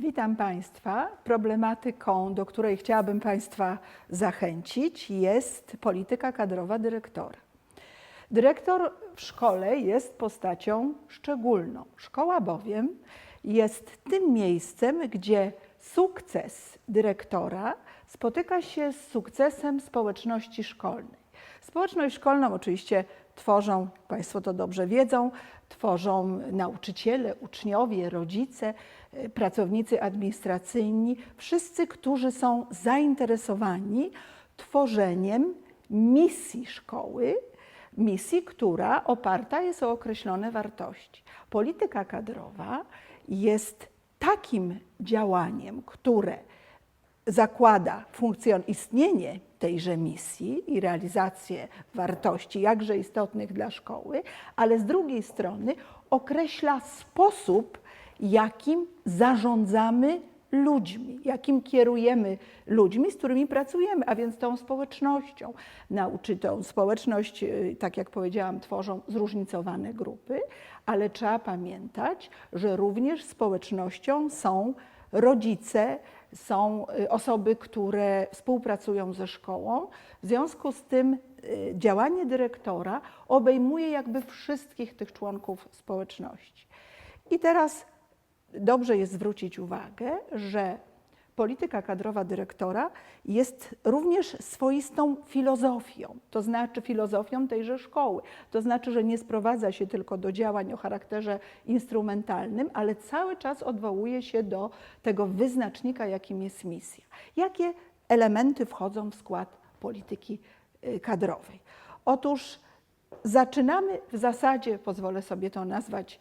Witam Państwa. Problematyką, do której chciałabym Państwa zachęcić, jest polityka kadrowa dyrektora. Dyrektor w szkole jest postacią szczególną. Szkoła bowiem jest tym miejscem, gdzie sukces dyrektora spotyka się z sukcesem społeczności szkolnej. Społeczność szkolną oczywiście tworzą, Państwo to dobrze wiedzą, tworzą nauczyciele, uczniowie, rodzice, y, pracownicy administracyjni, wszyscy, którzy są zainteresowani tworzeniem misji szkoły, misji, która oparta jest o określone wartości. Polityka kadrowa jest takim działaniem, które zakłada funkcjon istnienie tejże misji i realizację wartości jakże istotnych dla szkoły, ale z drugiej strony określa sposób, jakim zarządzamy ludźmi, jakim kierujemy ludźmi, z którymi pracujemy, a więc tą społecznością. Nauczy tą społeczność, y, tak jak powiedziałam, tworzą zróżnicowane grupy, ale trzeba pamiętać, że również społecznością są rodzice, są y, osoby, które współpracują ze szkołą. W związku z tym y, działanie dyrektora obejmuje jakby wszystkich tych członków społeczności. I teraz dobrze jest zwrócić uwagę, że polityka kadrowa dyrektora jest również swoistą filozofią, to znaczy filozofią tejże szkoły. To znaczy, że nie sprowadza się tylko do działań o charakterze instrumentalnym, ale cały czas odwołuje się do tego wyznacznika, jakim jest misja. Jakie elementy wchodzą w skład polityki y, kadrowej? Otóż zaczynamy w zasadzie, pozwolę sobie to nazwać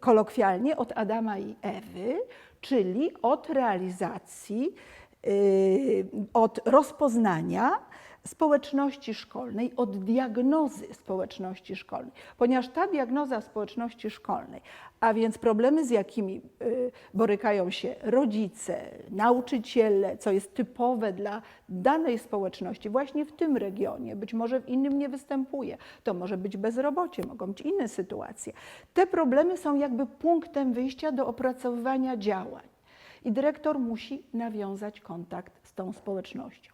kolokwialnie, od Adama i Ewy, czyli od realizacji, y, od rozpoznania społeczności szkolnej, od diagnozy społeczności szkolnej, ponieważ ta diagnoza społeczności szkolnej, a więc problemy, z jakimi y, borykają się rodzice, nauczyciele, co jest typowe dla danej społeczności, właśnie w tym regionie, być może w innym nie występuje, to może być bezrobocie, mogą być inne sytuacje. Te problemy są jakby punktem wyjścia do opracowywania działań i dyrektor musi nawiązać kontakt z tą społecznością.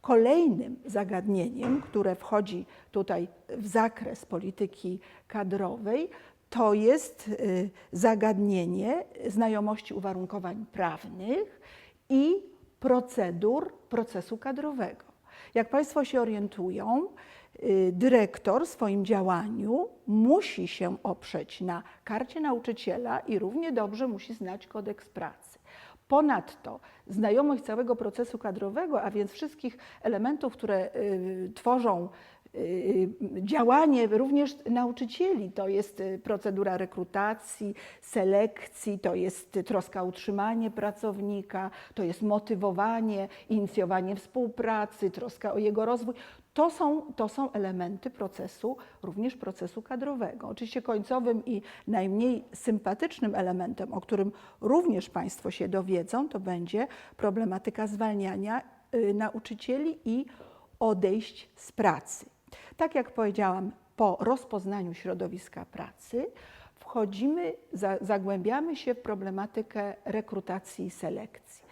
Kolejnym zagadnieniem, które wchodzi tutaj w zakres polityki kadrowej, to jest y, zagadnienie znajomości uwarunkowań prawnych i procedur procesu kadrowego. Jak Państwo się orientują, y, dyrektor w swoim działaniu musi się oprzeć na karcie nauczyciela i równie dobrze musi znać kodeks pracy. Ponadto znajomość całego procesu kadrowego, a więc wszystkich elementów, które y, tworzą y, działanie również nauczycieli, to jest y, procedura rekrutacji, selekcji, to jest troska o utrzymanie pracownika, to jest motywowanie, inicjowanie współpracy, troska o jego rozwój. To są, to są elementy procesu, również procesu kadrowego. Oczywiście końcowym i najmniej sympatycznym elementem, o którym również Państwo się dowiedzą, to będzie problematyka zwalniania y, nauczycieli i odejść z pracy. Tak jak powiedziałam, po rozpoznaniu środowiska pracy wchodzimy, za, zagłębiamy się w problematykę rekrutacji i selekcji.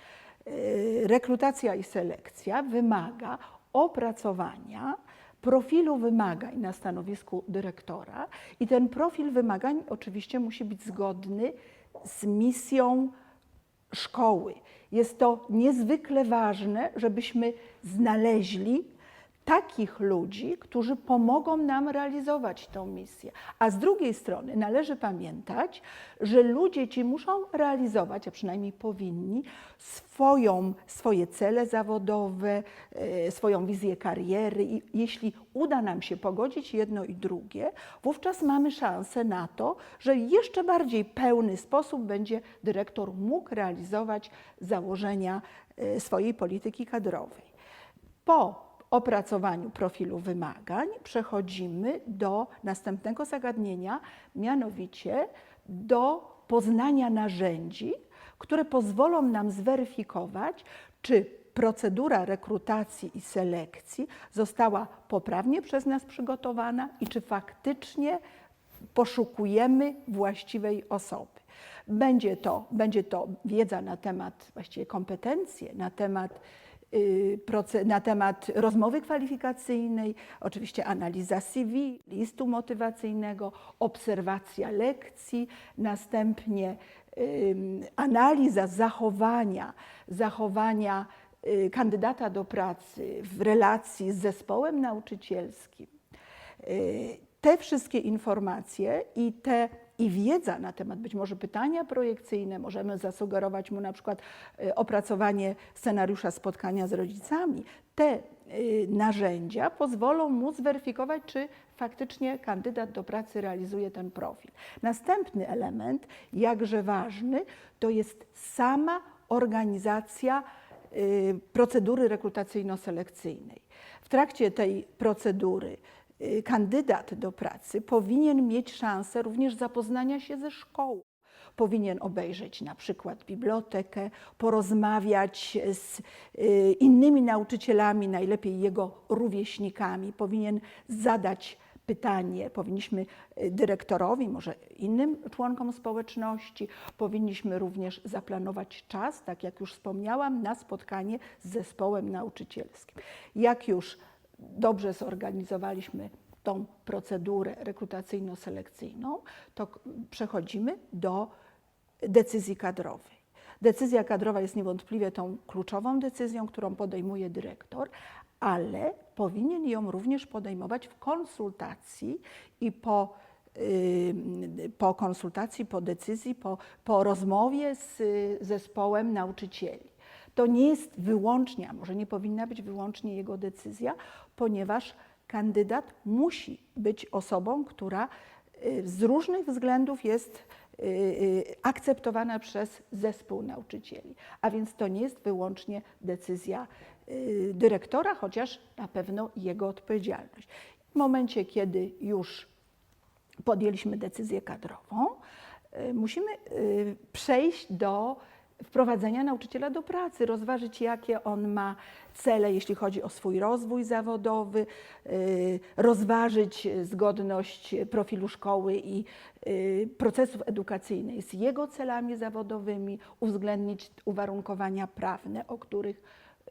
Y, Rekrutacja i selekcja wymaga opracowania profilu wymagań na stanowisku dyrektora i ten profil wymagań oczywiście musi być zgodny z misją szkoły. Jest to niezwykle ważne, żebyśmy znaleźli takich ludzi, którzy pomogą nam realizować tę misję. A z drugiej strony należy pamiętać, że ludzie ci muszą realizować, a przynajmniej powinni, swoją, swoje cele zawodowe, e, swoją wizję kariery. I jeśli uda nam się pogodzić jedno i drugie, wówczas mamy szansę na to, że jeszcze bardziej pełny sposób będzie dyrektor mógł realizować założenia e, swojej polityki kadrowej. Po opracowaniu profilu wymagań przechodzimy do następnego zagadnienia, mianowicie do poznania narzędzi, które pozwolą nam zweryfikować, czy procedura rekrutacji i selekcji została poprawnie przez nas przygotowana i czy faktycznie poszukujemy właściwej osoby. Będzie to, będzie to wiedza na temat właściwie kompetencje, na temat, na temat rozmowy kwalifikacyjnej, oczywiście analiza CV, listu motywacyjnego, obserwacja lekcji, następnie analiza zachowania, zachowania y, kandydata do pracy w relacji z zespołem nauczycielskim. Y, Te wszystkie informacje i te i wiedza na temat być może pytania projekcyjne, możemy zasugerować mu na przykład y, opracowanie scenariusza spotkania z rodzicami. Te y, narzędzia pozwolą mu zweryfikować, czy faktycznie kandydat do pracy realizuje ten profil. Następny element, jakże ważny, to jest sama organizacja y, procedury rekrutacyjno-selekcyjnej. W trakcie tej procedury kandydat do pracy powinien mieć szansę również zapoznania się ze szkołą. Powinien obejrzeć na przykład bibliotekę, porozmawiać z y, innymi nauczycielami, najlepiej jego rówieśnikami, powinien zadać pytanie, powinniśmy y, dyrektorowi, może innym członkom społeczności, powinniśmy również zaplanować czas, tak jak już wspomniałam, na spotkanie z zespołem nauczycielskim. Jak już dobrze zorganizowaliśmy tą procedurę rekrutacyjno-selekcyjną, to przechodzimy do decyzji kadrowej. Decyzja kadrowa jest niewątpliwie tą kluczową decyzją, którą podejmuje dyrektor, ale powinien ją również podejmować w konsultacji i po, y, po konsultacji, po decyzji, po, po rozmowie z y, zespołem nauczycieli. To nie jest wyłącznie, a może nie powinna być wyłącznie jego decyzja, ponieważ kandydat musi być osobą, która y, z różnych względów jest y, y, akceptowana przez zespół nauczycieli. A więc to nie jest wyłącznie decyzja dyrektora, chociaż na pewno jego odpowiedzialność. W momencie, kiedy już podjęliśmy decyzję kadrową, musimy przejść do wprowadzenia nauczyciela do pracy, rozważyć, jakie on ma cele, jeśli chodzi o swój rozwój zawodowy, y, rozważyć zgodność profilu szkoły i y, procesów edukacyjnych z jego celami zawodowymi, uwzględnić uwarunkowania prawne, o których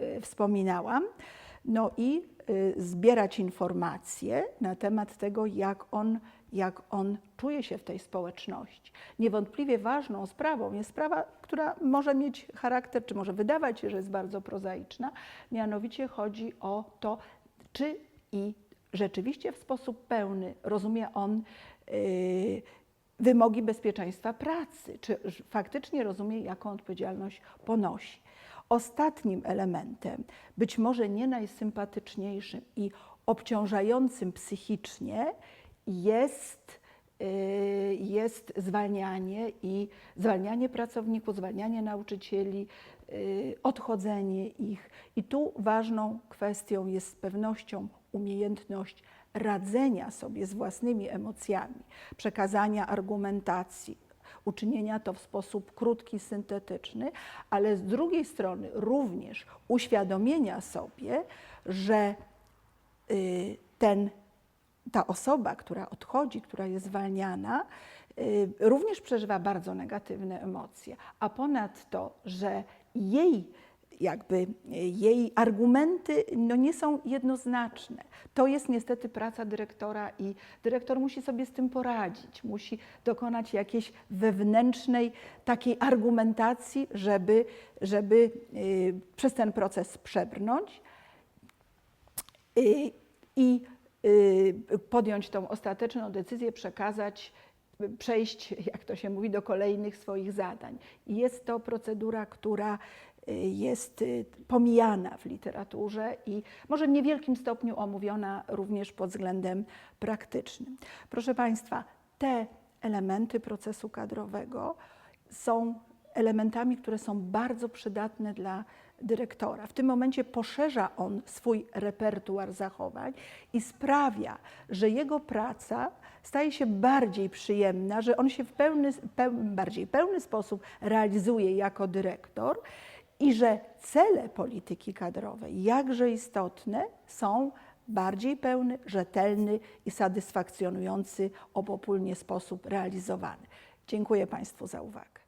y, wspominałam. No i zbierać informacje na temat tego, jak on, jak on czuje się w tej społeczności. Niewątpliwie ważną sprawą jest sprawa, która może mieć charakter, czy może wydawać się, że jest bardzo prozaiczna, mianowicie chodzi o to, czy i rzeczywiście w sposób pełny rozumie on y, wymogi bezpieczeństwa pracy, czy faktycznie rozumie, jaką odpowiedzialność ponosi. Ostatnim elementem, być może nie najsympatyczniejszym i obciążającym psychicznie, jest, y, jest zwalnianie i zwalnianie pracowników, zwalnianie nauczycieli, y, odchodzenie ich. I tu ważną kwestią jest z pewnością umiejętność radzenia sobie z własnymi emocjami, przekazania argumentacji, uczynienia to w sposób krótki, syntetyczny, ale z drugiej strony również uświadomienia sobie, że y, ten, ta osoba, która odchodzi, która jest zwalniana, y, również przeżywa bardzo negatywne emocje, a ponadto, że jej jakby y, jej argumenty no, nie są jednoznaczne. To jest niestety praca dyrektora i dyrektor musi sobie z tym poradzić, musi dokonać jakiejś wewnętrznej takiej argumentacji, żeby, żeby y, przez ten proces przebrnąć y, i podjąć tą ostateczną decyzję, przekazać, przejść, jak to się mówi, do kolejnych swoich zadań. I jest to procedura, która y, jest y, pomijana w literaturze i może w niewielkim stopniu omówiona również pod względem praktycznym. Proszę Państwa, te elementy procesu kadrowego są elementami, które są bardzo przydatne dla dyrektora. W tym momencie poszerza on swój repertuar zachowań i sprawia, że jego praca staje się bardziej przyjemna, że on się w pełny, peł, bardziej pełny sposób realizuje jako dyrektor i że cele polityki kadrowej, jakże istotne, są bardziej pełny, rzetelny i satysfakcjonujący obopólnie sposób realizowany. Dziękuję Państwu za uwagę.